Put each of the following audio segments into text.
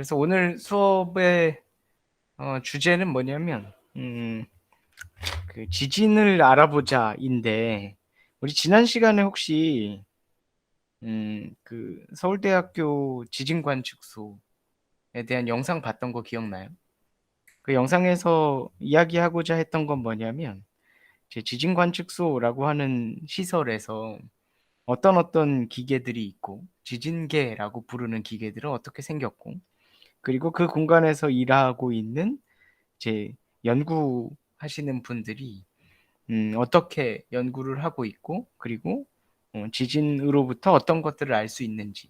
그래서 오늘 수업의 어, 주제는 뭐냐면 음, 그 지진을 알아보자인데 우리 지난 시간에 혹시 음, 그 서울대학교 지진관측소에 대한 영상 봤던 거 기억나요? 그 영상에서 이야기하고자 했던 건 뭐냐면 제 지진관측소라고 하는 시설에서 어떤 어떤 기계들이 있고 지진계라고 부르는 기계들은 어떻게 생겼고 그리고 그 공간에서 일하고 있는 이제 연구하시는 분들이 음, 어떻게 연구를 하고 있고 그리고 어, 지진으로부터 어떤 것들을 알 수 있는지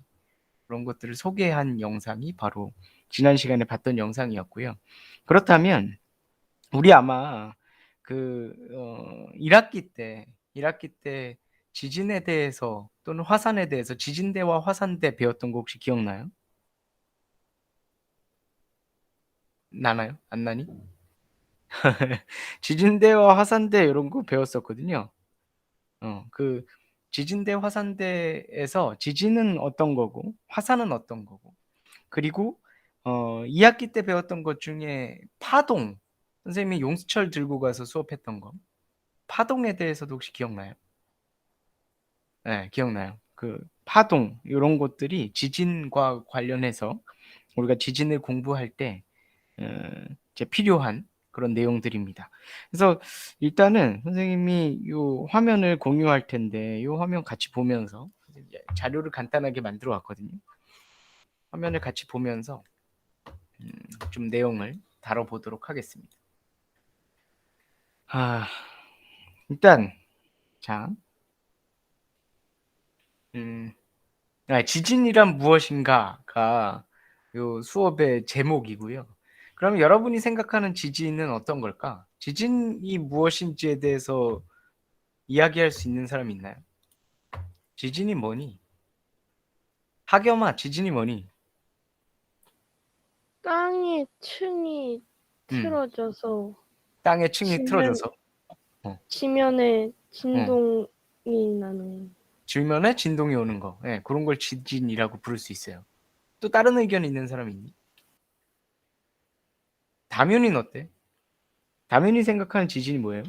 그런 것들을 소개한 영상이 바로 지난 시간에 봤던 영상이었고요. 그렇다면 우리 아마 그 어, 1학기 때 1학기 때 지진에 대해서 또는 화산에 대해서 지진대와 화산대 배웠던 거 혹시 기억나요? 나나요? 안 나니? 지진대와 화산대 이런 거 배웠었거든요. 어, 그 지진대 화산대에서 지진은 어떤 거고 화산은 어떤 거고 그리고 어, 2 학기 때 배웠던 것 중에 파동 선생님이 용수철 들고 가서 수업했던 거 파동에 대해서도 혹시 기억나요? 네, 기억나요. 그 파동 이런 것들이 지진과 관련해서 우리가 지진을 공부할 때 어, 이제 필요한 그런 내용들입니다. 그래서 일단은 선생님이 이 화면을 공유할 텐데 이 화면 같이 보면서 자료를 간단하게 만들어 왔거든요. 화면을 같이 보면서 음, 좀 내용을 다뤄보도록 하겠습니다. 아, 일단 자, 음, 아, 지진이란 무엇인가가 요 수업의 제목이고요. 그럼 여러분이 생각하는 지진은 어떤 걸까? 지진이 무엇인지에 대해서 이야기할 수 있는 사람 있나요? 지진이 뭐니? 하겸아, 지진이 뭐니? 땅의 층이 음. 틀어져서 땅의 층이 지면- 틀어져서 지면에 진동이 나는 지면에 진동이 오는 거. 예, 그런 걸 지진이라고 부를 수 있어요. 또 다른 의견 있는 사람 있니? 다면이는 어때? 다면이 생각하는 지진이 뭐예요?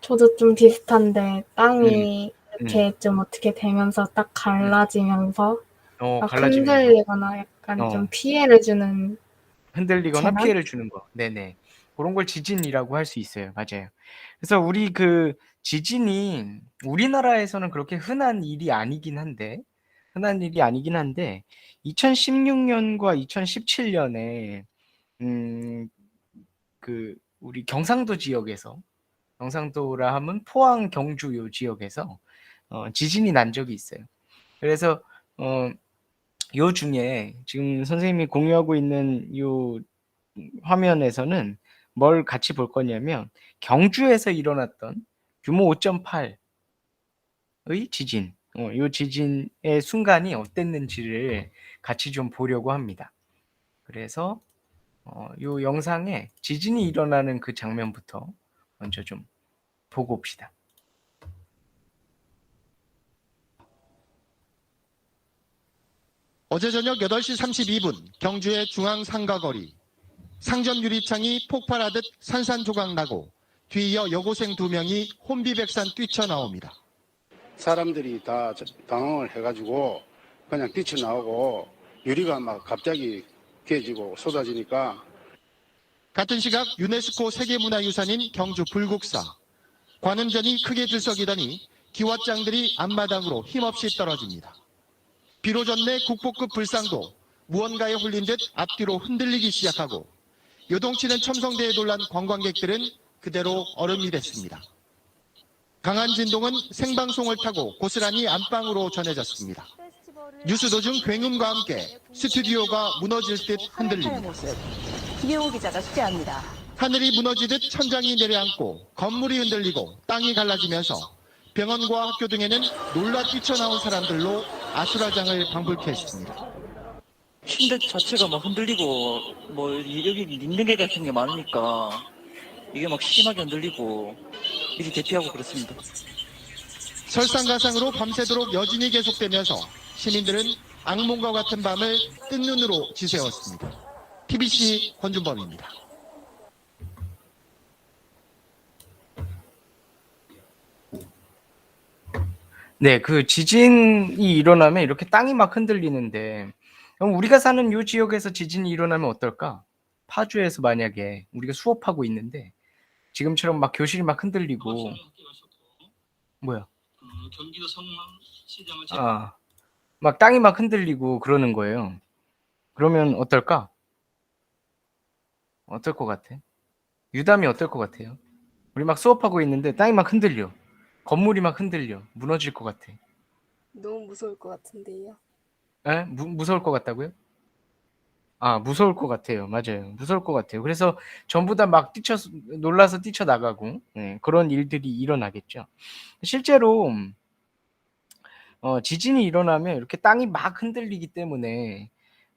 저도 좀 비슷한데 땅이 음. 이렇게 좀 어떻게 되면서 딱 갈라지면서 어, 막 갈라지면 흔들리거나 약간 어. 좀 피해를 주는 흔들리거나 재난? 피해를 주는 거. 네네. 그런 걸 지진이라고 할 수 있어요. 맞아요. 그래서 우리 그 지진이 우리나라에서는 그렇게 흔한 일이 아니긴 한데, 흔한 일이 아니긴 한데, 2016년과 2017년에, 음, 그, 우리 경상도 지역에서, 경상도라 하면 포항, 경주 요 지역에서, 어, 지진이 난 적이 있어요. 그래서, 어, 요 중에 지금 선생님이 공유하고 있는 요 화면에서는 뭘 같이 볼 거냐면 경주에서 일어났던 규모 5.8의 지진, 어, 요 지진의 순간이 어땠는지를 같이 좀 보려고 합니다. 그래서 어, 요 영상에 지진이 일어나는 그 장면부터 먼저 좀 보고 옵시다. 어제 저녁 8시 32분 경주의 중앙 상가거리 상점 유리창이 폭발하듯 산산조각 나고 뒤이어 여고생 두 명이 혼비백산 뛰쳐나옵니다. 사람들이 다 저- 당황을 해가지고 그냥 뛰쳐나오고 유리가 막 갑자기 깨지고 쏟아지니까 같은 시각 유네스코 세계문화유산인 경주 불국사 관음전이 크게 들썩이더니 기왓장들이 앞마당으로 힘없이 떨어집니다. 비로 전내 국보급 불상도 무언가에 홀린 듯 앞뒤로 흔들리기 시작하고 요동치는 첨성대에 놀란 관광객들은 그대로 얼음이 됐습니다. 강한 진동은 생방송을 타고 고스란히 안방으로 전해졌습니다. 뉴스 도중 굉음과 함께 스튜디오가 무너질 듯 흔들립니다. 모습 김영우 기자가 소개합니다. 하늘이 무너지듯 천장이 내려앉고 건물이 흔들리고 땅이 갈라지면서 병원과 학교 등에는 놀라 뛰쳐나온 사람들로 아수라장을 방불케 했습니다. 침대 자체가 막 흔들리고 뭐 여기 있는 게 같은 게 많으니까 이게 막 심하게 흔들리고 미리 대피하고 그랬습니다. 설상가상으로 밤새도록 여진이 계속되면서 시민들은 악몽과 같은 밤을 뜬 눈으로 지새웠습니다. TBC 권준범입니다. 네, 그 지진이 일어나면 이렇게 땅이 막 흔들리는데 그럼 우리가 사는 요 지역에서 지진이 일어나면 어떨까? 파주에서 만약에 우리가 수업하고 있는데 지금처럼 막 교실이 막 흔들리고 뭐야? 경기도 성남 시장을 아, 막 땅이 막 흔들리고 그러는 거예요. 그러면 어떨까? 어떨 것 같아? 유담이 어떨 것 같아요? 우리 막 수업하고 있는데 땅이 막 흔들려. 건물이 막 흔들려. 무너질 것 같아. 너무 무서울 것 같은데요. 에? 무, 무서울 것 같다고요? 아, 무서울 것 같아요. 맞아요. 무서울 것 같아요. 그래서 전부 다 막 뛰쳐, 놀라서 뛰쳐나가고, 예, 그런 일들이 일어나겠죠. 실제로, 어, 지진이 일어나면 이렇게 땅이 막 흔들리기 때문에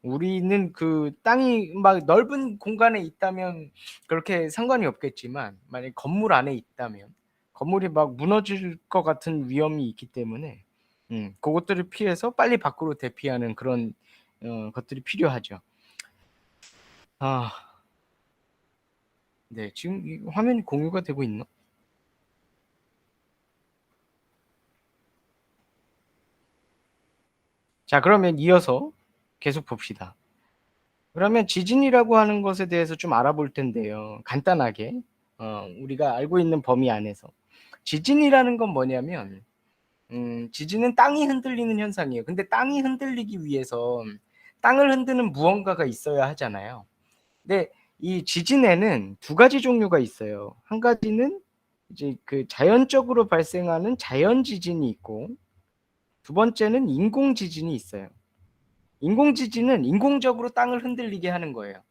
우리는 그 땅이 막 넓은 공간에 있다면 그렇게 상관이 없겠지만, 만약 건물 안에 있다면, 건물이 막 무너질 것 같은 위험이 있기 때문에, 음, 그것들을 피해서 빨리 밖으로 대피하는 그런 어, 것들이 필요하죠. 아, 네, 지금 이 화면이 공유가 되고 있나? 자, 그러면 이어서 계속 봅시다. 그러면 지진이라고 하는 것에 대해서 좀 알아볼 텐데요. 간단하게 어, 우리가 알고 있는 범위 안에서 지진이라는 건 뭐냐면 음, 지진은 땅이 흔들리는 현상이에요. 근데 땅이 흔들리기 위해서 땅을 흔드는 무언가가 있어야 하잖아요. 근데 이 지진에는 두 가지 종류가 있어요. 한 가지는 이제 그 자연적으로 발생하는 자연 지진이 있고 두 번째는 인공 지진이 있어요. 인공 지진은 인공적으로 땅을 흔들리게 하는 거예요.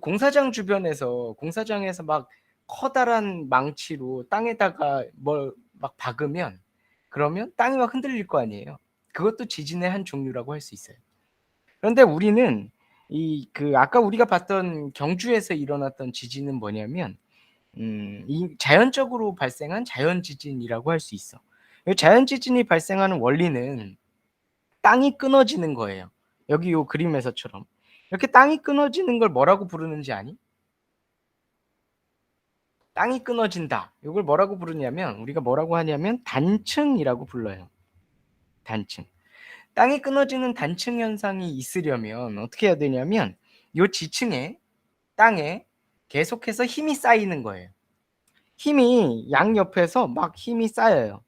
공사장 주변에서 공사장에서 막 커다란 망치로 땅에다가 뭘 막 박으면 그러면 땅이 막 흔들릴 거 아니에요. 그것도 지진의 한 종류라고 할 수 있어요. 그런데 우리는 이 그 아까 우리가 봤던 경주에서 일어났던 지진은 뭐냐면 음, 이 자연적으로 발생한 자연 지진이라고 할 수 있어. 이 자연 지진이 발생하는 원리는 땅이 끊어지는 거예요. 여기 요 그림에서처럼 이렇게 땅이 끊어지는 걸 뭐라고 부르는지 아니? 땅이 끊어진다. 이걸 뭐라고 부르냐면 우리가 뭐라고 하냐면 단층이라고 불러요. 단층. 땅이 끊어지는 단층 현상이 있으려면 어떻게 해야 되냐면 요 지층에 땅에 계속해서 힘이 쌓이는 거예요. 힘이 양 옆에서 막 힘이 쌓여요.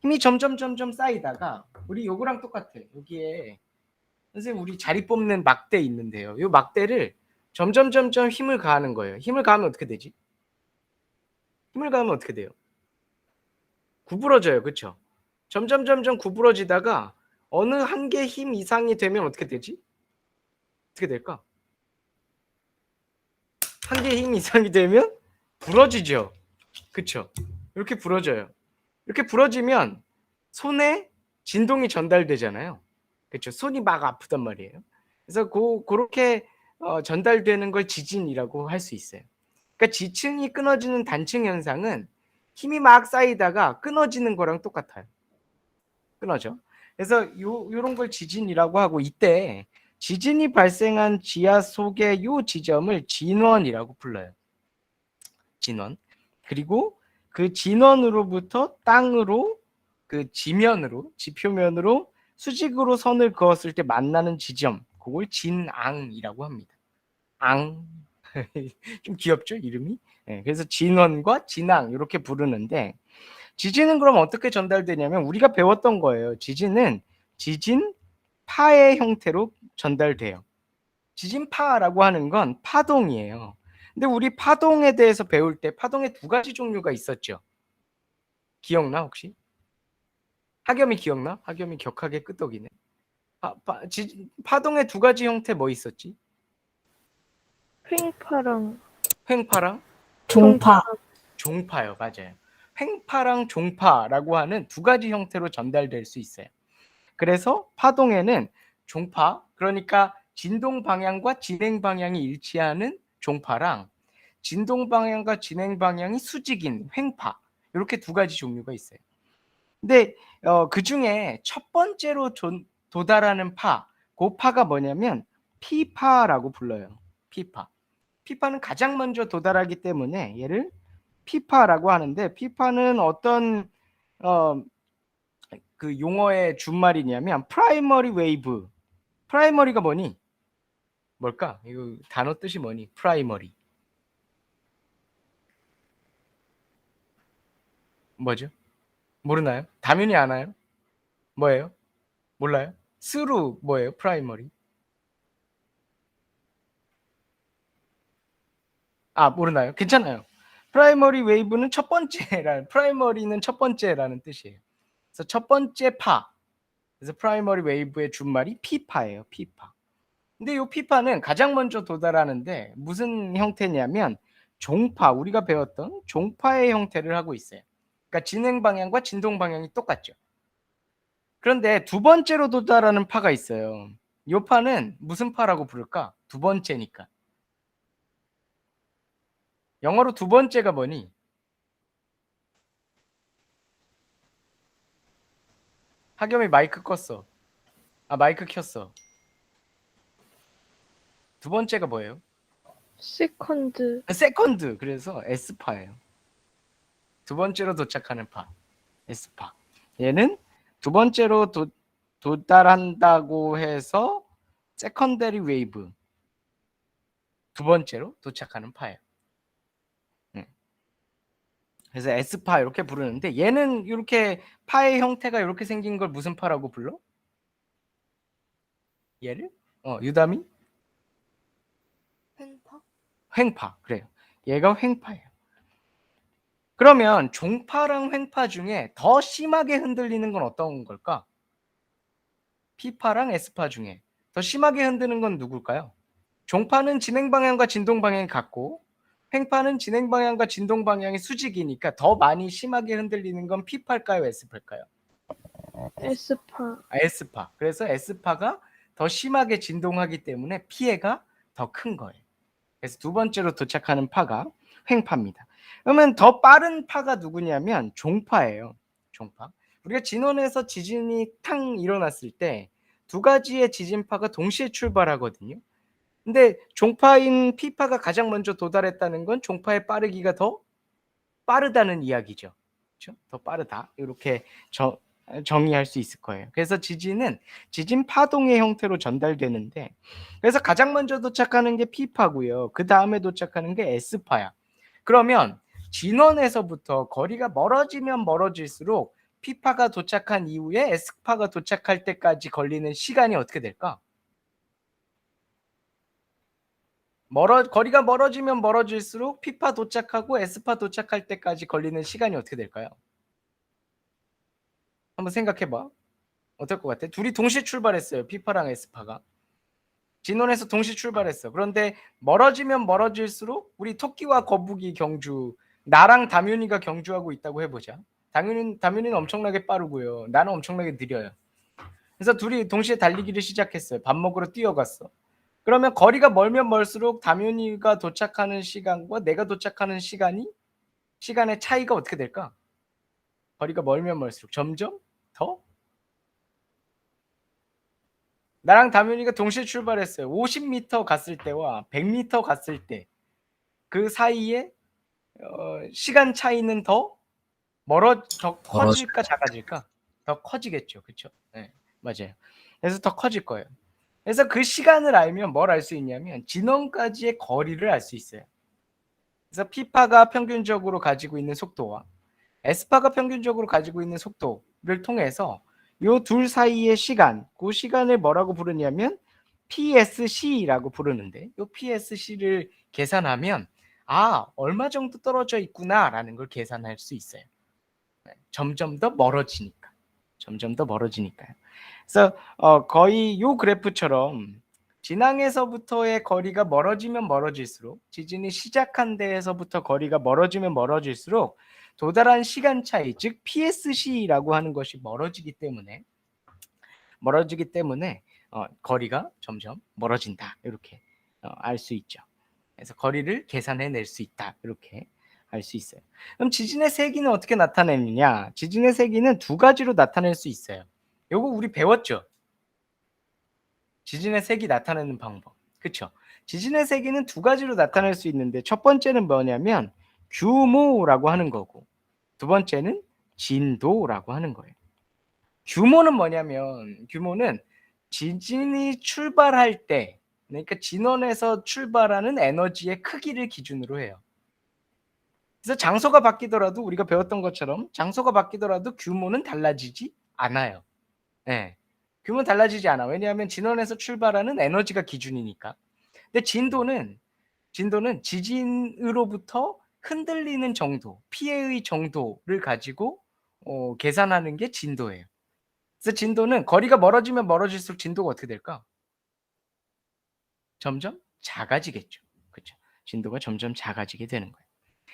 힘이 점점 점점 쌓이다가 우리 요거랑 똑같아. 여기에 선생님 우리 자리 뽑는 막대 있는데요. 요 막대를 점점 점점 힘을 가하는 거예요. 힘을 가하면 어떻게 되지? 힘을 가하면 어떻게 돼요? 구부러져요. 그렇죠? 점점 점점 구부러지다가 어느 한계 힘 이상이 되면 어떻게 되지? 어떻게 될까? 한계 힘 이상이 되면 부러지죠. 그쵸? 이렇게 부러져요. 이렇게 부러지면 손에 진동이 전달되잖아요. 그쵸? 손이 막 아프단 말이에요. 그래서 고, 그렇게 어, 전달되는 걸 지진이라고 할 수 있어요. 그러니까 지층이 끊어지는 단층 현상은 힘이 막 쌓이다가 끊어지는 거랑 똑같아요. 끊어져. 그래서 요 요런 걸 지진이라고 하고 이때 지진이 발생한 지하 속의 요 지점을 진원이라고 불러요. 진원. 그리고 그 진원으로부터 땅으로 그 지면으로 지표면으로 수직으로 선을 그었을 때 만나는 지점 그걸 진앙이라고 합니다. 앙. 좀 귀엽죠 이름이? 네, 그래서 진원과 진앙 이렇게 부르는데 지진은 그럼 어떻게 전달되냐면 우리가 배웠던 거예요. 지진은 지진 파의 형태로 전달돼요. 지진파라고 하는 건 파동이에요. 근데 우리 파동에 대해서 배울 때 파동의 두 가지 종류가 있었죠. 기억나 혹시? 학염이 기억나? 학염이 격하게 끄덕이네. 파, 파, 지, 파동의 두 가지 형태 뭐 있었지? 횡파랑 횡파랑 종파. 종파요. 맞아요. 횡파랑 종파라고 하는 두 가지 형태로 전달될 수 있어요. 그래서 파동에는 종파, 그러니까 진동 방향과 진행 방향이 일치하는 종파랑 진동 방향과 진행 방향이 수직인 횡파 이렇게 두 가지 종류가 있어요. 근데 어, 그 중에 첫 번째로 존, 도달하는 파, 그 파가 뭐냐면 피파라고 불러요. 피파. 피파는 가장 먼저 도달하기 때문에 얘를 피파라고 하는데 피파는 어떤 어, 그 용어의 준말이냐면 프라이머리 웨이브. 프라이머리가 뭐니? 뭘까? 이거 단어 뜻이 뭐니? 프라이머리. 뭐죠? 모르나요? 다면이 아나요? 뭐예요? 몰라요? 스루 뭐예요? 프라이머리. 아, 모르나요? 괜찮아요. 프라이머리 웨이브는 첫 번째라는 프라이머리는 첫 번째라는 뜻이에요. 그래서 첫 번째 파. 그래서 프라이머리 웨이브의 준말이 피파예요. 피파. 근데 이 피파는 가장 먼저 도달하는데 무슨 형태냐면 종파, 우리가 배웠던 종파의 형태를 하고 있어요. 그러니까 진행 방향과 진동 방향이 똑같죠. 그런데 두 번째로 도달하는 파가 있어요. 이 파는 무슨 파라고 부를까? 두 번째니까. 영어로 두 번째가 뭐니? 하겸이 마이크 껐어. 아 마이크 켰어. 두 번째가 뭐예요? 세컨드 아, 세컨드. 그래서 S파예요. 두 번째로 도착하는 파. S파. 얘는 두 번째로 도, 도달한다고 해서 세컨더리 웨이브. 두 번째로 도착하는 파예요. 음. 그래서 S파 이렇게 부르는데 얘는 이렇게 파의 형태가 이렇게 생긴 걸 무슨 파라고 불러? 얘를? 어, 유담이? 펜파? 횡파. 그래요. 얘가 횡파예요. 그러면 종파랑 횡파 중에 더 심하게 흔들리는 건 어떤 걸까? P파랑 S파 중에 더 심하게 흔드는 건 누굴까요? 종파는 진행 방향과 진동 방향이 같고 횡파는 진행 방향과 진동 방향이 수직이니까 더 많이 심하게 흔들리는 건 P파일까요? S파일까요? 에스파 아, S파. 그래서 S파가 더 심하게 진동하기 때문에 피해가 더 큰 거예요. 그래서 두 번째로 도착하는 파가 횡파입니다. 그러면 더 빠른 파가 누구냐면 종파예요. 종파. 우리가 진원에서 지진이 탕 일어났을 때 두 가지의 지진파가 동시에 출발하거든요. 근데 종파인 P파가 가장 먼저 도달했다는 건 종파의 빠르기가 더 빠르다는 이야기죠. 그렇죠? 더 빠르다. 이렇게 정, 정의할 수 있을 거예요. 그래서 지진은 지진 파동의 형태로 전달되는데 그래서 가장 먼저 도착하는 게 P파고요. 그 다음에 도착하는 게 S파야. 그러면 진원에서부터 거리가 멀어지면 멀어질수록 P파가 도착한 이후에 S파가 도착할 때까지 걸리는 시간이 어떻게 될까? 멀어 거리가 멀어지면 멀어질수록 P파 도착하고 S파 도착할 때까지 걸리는 시간이 어떻게 될까요? 한번 생각해 봐. 어떨 것 같아? 둘이 동시에 출발했어요. P파랑 S파가. 진원에서 동시에 출발했어. 그런데 멀어지면 멀어질수록 우리 토끼와 거북이 경주 나랑 다윤이가 경주하고 있다고 해보자. 다윤이 다윤이는 엄청나게 빠르고요. 나는 엄청나게 느려요. 그래서 둘이 동시에 달리기를 시작했어요. 밥 먹으러 뛰어갔어. 그러면 거리가 멀면 멀수록 다윤이가 도착하는 시간과 내가 도착하는 시간이 시간의 차이가 어떻게 될까? 거리가 멀면 멀수록 점점 더 나랑 다윤이가 동시에 출발했어요. 50m 갔을 때와 100m 갔을 때 그 사이에 어, 시간 차이는 더 멀어 더 커질까 작아질까? 더 커지겠죠, 그렇죠? 네, 맞아요. 그래서 더 커질 거예요. 그래서 그 시간을 알면 뭘 알 수 있냐면 진원까지의 거리를 알 수 있어요. 그래서 P파가 평균적으로 가지고 있는 속도와 S파가 평균적으로 가지고 있는 속도를 통해서 요 둘 사이의 시간, 그 시간을 뭐라고 부르냐면 PSC라고 부르는데 요 PSC를 계산하면 아 얼마 정도 떨어져 있구나라는 걸 계산할 수 있어요. 네, 점점 더 멀어지니까, 점점 더 멀어지니까요. 그래서 어, 거의 요 그래프처럼 진앙에서부터의 거리가 멀어지면 멀어질수록 지진이 시작한 데에서부터 거리가 멀어지면 멀어질수록 도달한 시간 차이, 즉 PSC라고 하는 것이 멀어지기 때문에 멀어지기 때문에 어, 거리가 점점 멀어진다 이렇게 어, 알수 있죠. 그래서 거리를 계산해낼 수 있다 이렇게 알 수 있어요. 그럼 지진의 세기는 어떻게 나타내느냐? 지진의 세기는 두 가지로 나타낼 수 있어요. 요거 우리 배웠죠. 지진의 색이 나타나는 방법. 그쵸? 지진의 세기는 두 가지로 나타날 수 있는데 첫 번째는 뭐냐면 규모라고 하는 거고 두 번째는 진도라고 하는 거예요. 규모는 뭐냐면 규모는 지진이 출발할 때 그러니까 진원에서 출발하는 에너지의 크기를 기준으로 해요. 그래서 장소가 바뀌더라도 우리가 배웠던 것처럼 장소가 바뀌더라도 규모는 달라지지 않아요. 네. 규모는 달라지지 않아. 왜냐하면 진원에서 출발하는 에너지가 기준이니까. 근데 진도는 진도는 지진으로부터 흔들리는 정도, 피해의 정도를 가지고 어, 계산하는 게 진도예요. 그래서 진도는 거리가 멀어지면 멀어질수록 진도가 어떻게 될까? 점점 작아지겠죠. 그렇죠? 진도가 점점 작아지게 되는 거예요.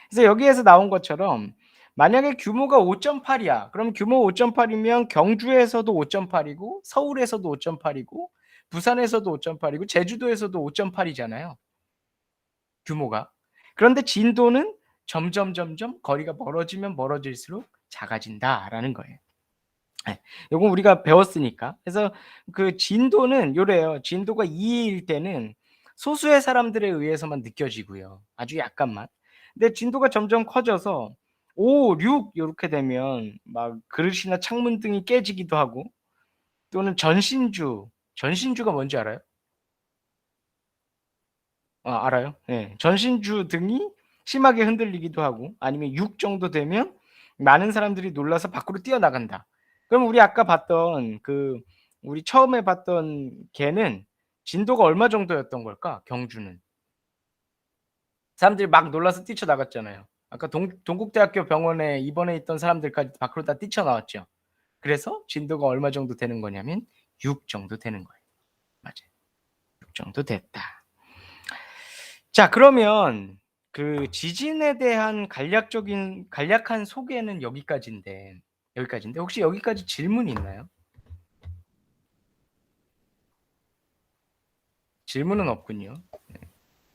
그래서 여기에서 나온 것처럼 만약에 규모가 5.8이야. 그럼 규모 5.8이면 경주에서도 5.8이고 서울에서도 5.8이고 부산에서도 5.8이고 제주도에서도 5.8이잖아요. 규모가. 그런데 진도는 점점 점점 거리가 멀어지면 멀어질수록 작아진다라는 거예요. 네, 이건 우리가 배웠으니까. 그래서 그 진도는 요래요. 진도가 2일 때는 소수의 사람들에 의해서만 느껴지고요. 아주 약간만. 근데 진도가 점점 커져서 5, 6 이렇게 되면 막 그릇이나 창문 등이 깨지기도 하고 또는 전신주, 전신주가 뭔지 알아요? 아, 알아요? 네. 전신주 등이 심하게 흔들리기도 하고 아니면 6 정도 되면 많은 사람들이 놀라서 밖으로 뛰어나간다. 그럼 우리 아까 봤던 그 우리 처음에 봤던 개는 진도가 얼마 정도였던 걸까? 경주는. 사람들이 막 놀라서 뛰쳐나갔잖아요. 아까 동, 동국대학교 병원에 입원해 있던 사람들까지 밖으로 다 뛰쳐나왔죠. 그래서 진도가 얼마 정도 되는 거냐면 6 정도 되는 거예요. 맞아요. 6 정도 됐다. 자, 그러면 그 지진에 대한 간략적인 간략한 소개는 여기까지인데 여기까지인데 혹시 여기까지 질문 있나요? 질문은 없군요. 네.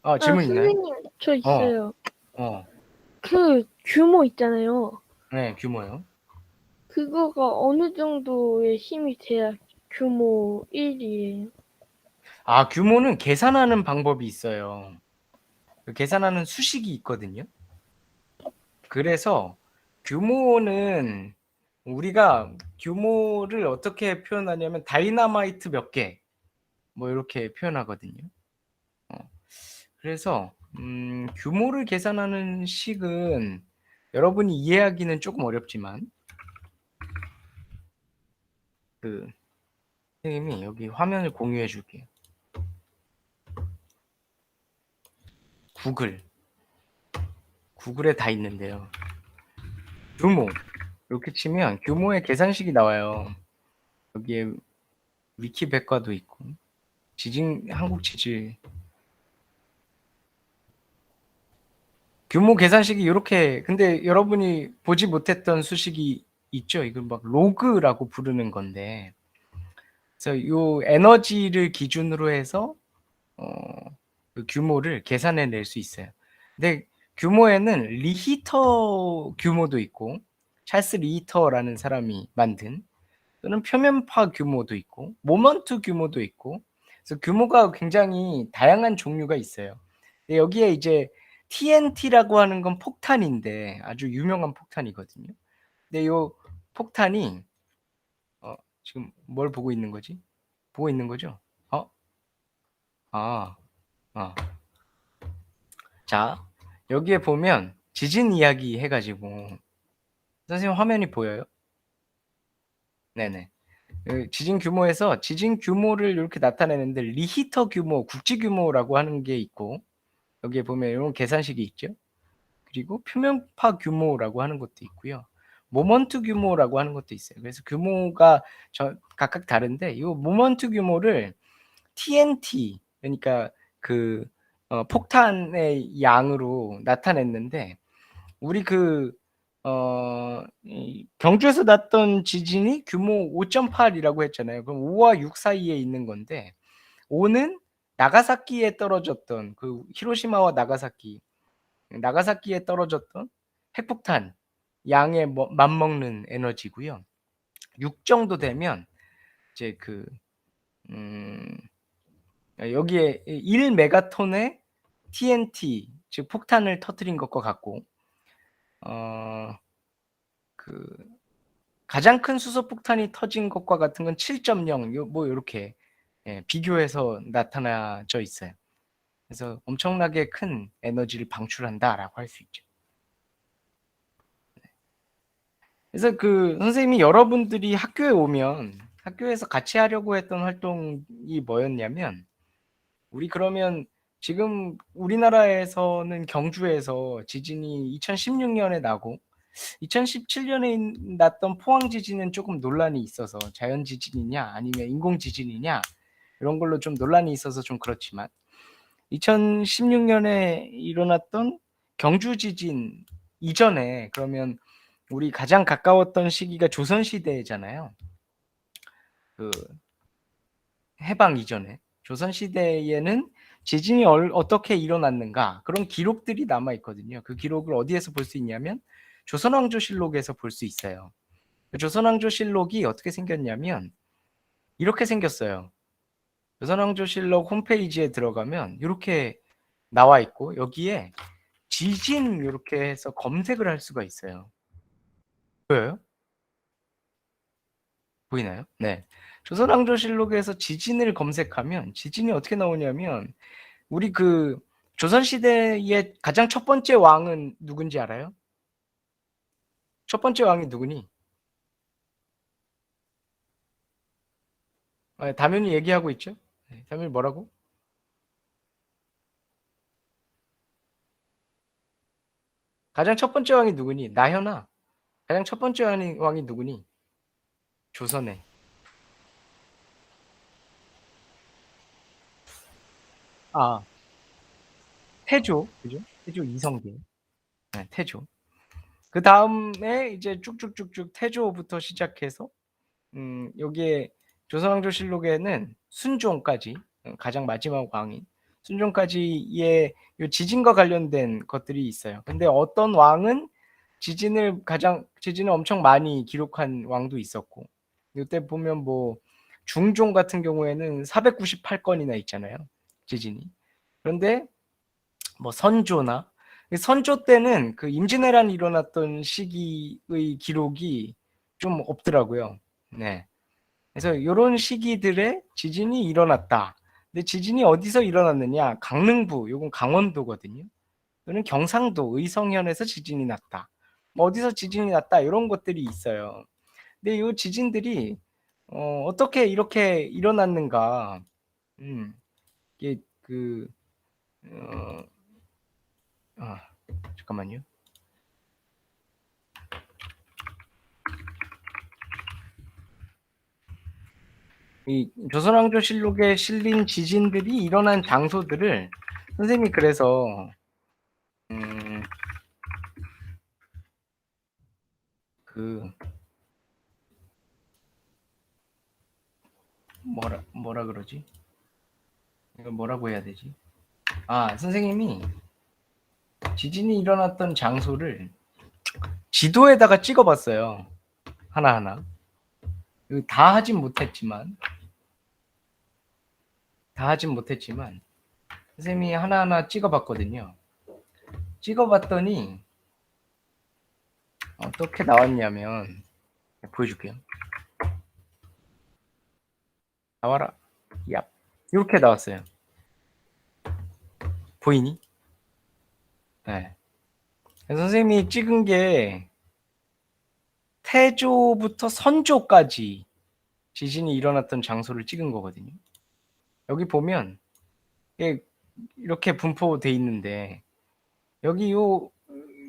아, 질문 아, 있나요? 선생님, 저 있어요. 어. 그 규모 있잖아요. 네, 규모요. 그거가 어느 정도의 힘이 돼야 규모 1이에요? 아, 규모는 계산하는 방법이 있어요. 그 계산하는 수식이 있거든요. 그래서 규모는 우리가 규모를 어떻게 표현하냐면 다이나마이트 몇 개, 뭐 이렇게 표현하거든요. 어. 그래서 음, 규모를 계산하는 식은 여러분이 이해하기는 조금 어렵지만 그 선생님이 여기 화면을 공유해 줄게요. 구글 구글에 다 있는데요. 규모 이렇게 치면 규모의 계산식이 나와요. 여기에 위키 백과도 있고 지진 한국 지질 규모 계산식이 이렇게 근데 여러분이 보지 못했던 수식이 있죠. 이걸 막 로그라고 부르는 건데 그래서 요 에너지를 기준으로 해서 어, 그 규모를 계산해 낼 수 있어요. 근데 규모에는 리히터 규모도 있고 찰스 리히터라는 사람이 만든 또는 표면파 규모도 있고 모먼트 규모도 있고 그래서 규모가 굉장히 다양한 종류가 있어요. 근데 여기에 이제 TNT라고 하는 건 폭탄인데 아주 유명한 폭탄이거든요. 근데 요 폭탄이 어, 지금 뭘 보고 있는 거지? 보고 있는 거죠? 어? 아, 아. 자, 여기에 보면 지진 이야기 해가지고 선생님 화면이 보여요? 네네. 그 지진 규모에서 지진 규모를 이렇게 나타내는데 리히터 규모, 국지 규모라고 하는 게 있고 여기에 보면 이런 계산식이 있죠. 그리고 표면파 규모라고 하는 것도 있고요. 모먼트 규모라고 하는 것도 있어요. 그래서 규모가 저 각각 다른데 이 모먼트 규모를 TNT 그러니까 그 어, 폭탄의 양으로 나타냈는데 우리 그 어, 이 경주에서 났던 지진이 규모 5.8이라고 했잖아요. 그럼 5와 6 사이에 있는 건데 5는 나가사키에 떨어졌던 그 히로시마와 나가사키 나가사키에 떨어졌던 핵폭탄 양에 뭐- 맞먹는 에너지고요. 6 정도 되면 이제 그 음, 여기에 1 메가톤의 TNT 즉 폭탄을 터뜨린 것과 같고 어, 그 가장 큰 수소 폭탄이 터진 것과 같은 건 7.0, 요, 뭐 이렇게 예, 비교해서 나타나져 있어요. 그래서 엄청나게 큰 에너지를 방출한다라고 할 수 있죠. 네. 그래서 그 선생님이 여러분들이 학교에 오면 학교에서 같이 하려고 했던 활동이 뭐였냐면 우리 그러면 지금 우리나라에서는 경주에서 지진이 2016년에 나고 2017년에 났던 포항 지진은 조금 논란이 있어서 자연 지진이냐 아니면 인공 지진이냐 이런 걸로 좀 논란이 있어서 좀 그렇지만 2016년에 일어났던 경주 지진 이전에 그러면 우리 가장 가까웠던 시기가 조선 시대잖아요. 그 해방 이전에 조선 시대에는 지진이 얼- 어떻게 일어났는가 그런 기록들이 남아 있거든요. 그 기록을 어디에서 볼 수 있냐면 조선왕조실록에서 볼 수 있어요. 그 조선왕조실록이 어떻게 생겼냐면 이렇게 생겼어요. 조선왕조실록 홈페이지에 들어가면 이렇게 나와 있고 여기에 지진 이렇게 해서 검색을 할 수가 있어요. 보여요? 보이나요? 네. 조선왕조실록에서 지진을 검색하면 지진이 어떻게 나오냐면 우리 그 조선시대의 가장 첫 번째 왕은 누군지 알아요? 첫 번째 왕이 누구니? 아, 다면이 얘기하고 있죠? 네, 다면이 뭐라고? 가장 첫 번째 왕이 누구니? 나현아. 가장 첫 번째 왕이, 왕이 누구니? 조선에. 아, 태조, 그죠? 태조 이성계. 네, 태조. 그 다음에 이제 쭉쭉쭉쭉 태조부터 시작해서 음, 여기에 조선왕조실록에는 순종까지 어, 가장 마지막 왕인 순종까지의 요 지진과 관련된 것들이 있어요. 근데 어떤 왕은 지진을 가장 지진을 엄청 많이 기록한 왕도 있었고 이때 보면 뭐 중종 같은 경우에는 498건이나 있잖아요. 지진이. 그런데 뭐 선조나 선조 때는 그 임진왜란이 일어났던 시기의 기록이 좀 없더라고요. 네. 그래서 이런 시기들에 지진이 일어났다. 근데 지진이 어디서 일어났느냐? 강릉부, 요건 강원도거든요. 또는 경상도 의성현에서 지진이 났다. 뭐 어디서 지진이 났다 이런 것들이 있어요. 근데 이 지진들이 어, 어떻게 이렇게 일어났는가? 음, 이게 그 어, 아, 잠깐만요. 이 조선왕조실록에 실린 지진들이 일어난 장소들을 선생님이 그래서 음, 그 뭐라 뭐라 그러지? 이거 뭐라고 해야 되지? 아 선생님이 지진이 일어났던 장소를 지도에다가 찍어봤어요. 하나하나. 다 하진 못했지만, 다 하진 못했지만, 선생님이 하나하나 찍어봤거든요. 찍어봤더니, 어떻게 나왔냐면, 보여줄게요. 나와라. 야. 이렇게 나왔어요. 보이니? 네. 선생님이 찍은 게 태조부터 선조까지 지진이 일어났던 장소를 찍은 거거든요. 여기 보면 이렇게 분포돼 있는데 여기 요,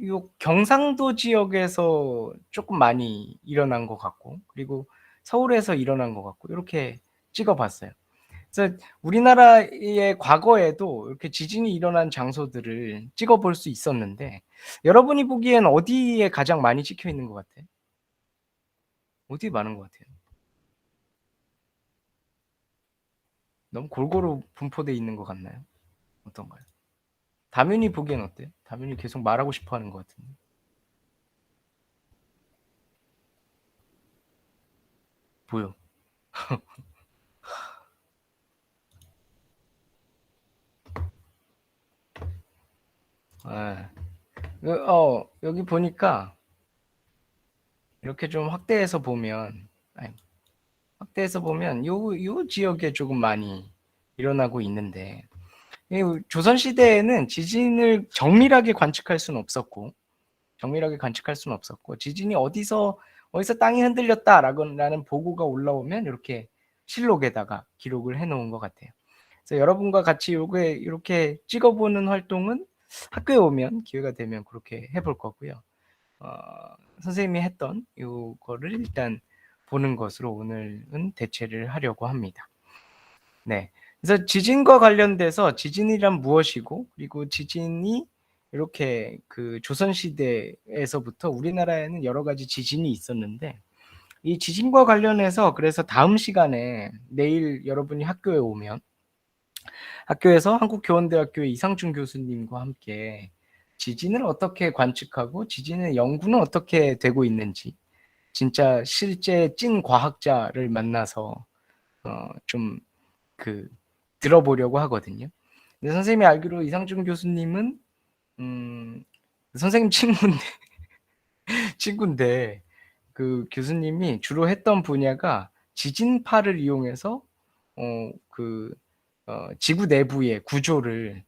요 경상도 지역에서 조금 많이 일어난 것 같고 그리고 서울에서 일어난 것 같고 이렇게 찍어봤어요. 그래서 우리나라의 과거에도 이렇게 지진이 일어난 장소들을 찍어볼 수 있었는데 여러분이 보기엔 어디에 가장 많이 찍혀 있는 것 같아요? 어디 많은 것 같아요? 너무 골고루 분포돼 있는 것 같나요? 어떤가요? 담윤이 음. 보기엔 어때요? 담윤이 계속 말하고 싶어 하는 것 같은데. 보여. 아, 어, 여기 보니까 이렇게 좀 확대해서 보면 아이고. 확대해서 보면 요, 요 지역에 조금 많이 일어나고 있는데, 이 조선시대에는 지진을 정밀하게 관측할 수는 없었고, 정밀하게 관측할 수는 없었고, 지진이 어디서, 어디서 땅이 흔들렸다라는 보고가 올라오면 이렇게 실록에다가 기록을 해 놓은 것 같아요. 그래서 여러분과 같이 요게 이렇게 찍어보는 활동은 학교에 오면 기회가 되면 그렇게 해볼 거고요. 어, 선생님이 했던 요거를 일단 보는 것으로 오늘은 대체를 하려고 합니다. 네. 그래서 지진과 관련돼서 지진이란 무엇이고 그리고 지진이 이렇게 그 조선 시대에서부터 우리나라에는 여러 가지 지진이 있었는데 이 지진과 관련해서 그래서 다음 시간에 내일 여러분이 학교에 오면 학교에서 한국교원대학교의 이상준 교수님과 함께 지진을 어떻게 관측하고 지진의 연구는 어떻게 되고 있는지 진짜 실제 찐 과학자를 만나서 어, 좀 그 들어보려고 하거든요. 근데 선생님이 알기로 이상준 교수님은 음, 선생님 친구인데 친구인데 그 교수님이 주로 했던 분야가 지진파를 이용해서 어, 그 어, 지구 내부의 구조를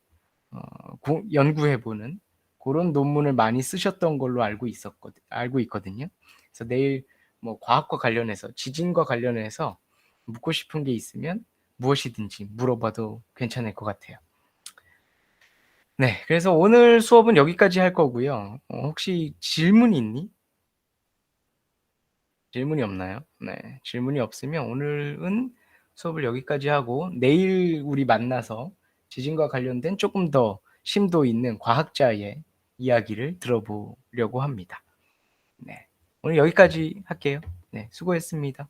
어, 고- 연구해보는 그런 논문을 많이 쓰셨던 걸로 알고 있었거든, 알고 있거든요. 그래서 내일 뭐 과학과 관련해서 지진과 관련해서 묻고 싶은 게 있으면 무엇이든지 물어봐도 괜찮을 것 같아요. 네, 그래서 오늘 수업은 여기까지 할 거고요. 어, 혹시 질문 있니? 질문이 없나요? 네, 질문이 없으면 오늘은 수업을 여기까지 하고 내일 우리 만나서 지진과 관련된 조금 더 심도 있는 과학자의 이야기를 들어보려고 합니다. 네, 오늘 여기까지 할게요. 네, 수고했습니다.